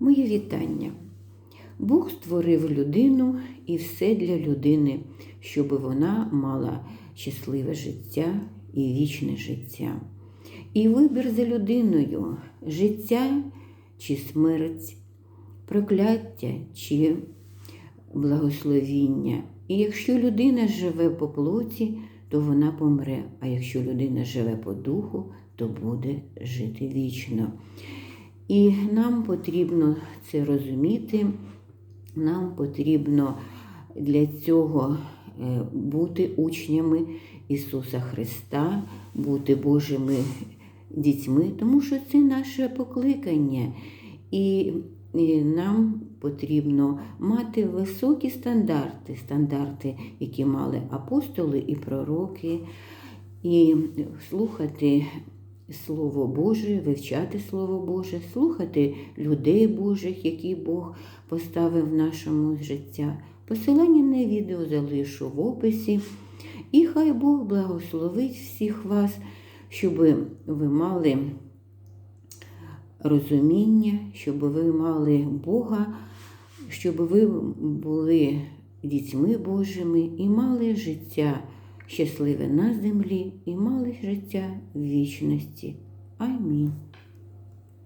Моє вітання. Бог створив людину і все для людини, щоб вона мала щасливе життя і вічне життя. І вибір за людиною життя чи смерть, прокляття чи благословіння. І якщо людина живе по плоті, то вона помре, а якщо людина живе по духу, то буде жити вічно. І нам потрібно це розуміти, нам потрібно для цього е, бути учнями Ісуса Христа, бути Божими дітьми, тому що це наше покликання. І і нам потрібно мати високі стандарти, стандарти, які мали апостоли і пророки, і слухати Слово Боже, вивчати Слово Боже, слухати людей Божих, які Бог поставив в нашому життя. Посилання на відео залишу в описі. І хай Бог благословить всіх вас, щоб ви мали розуміння, щоб ви мали Бога, щоб ви були дітьми Божими і мали життя щасливе на землі, і мали життя в вічності. Амінь.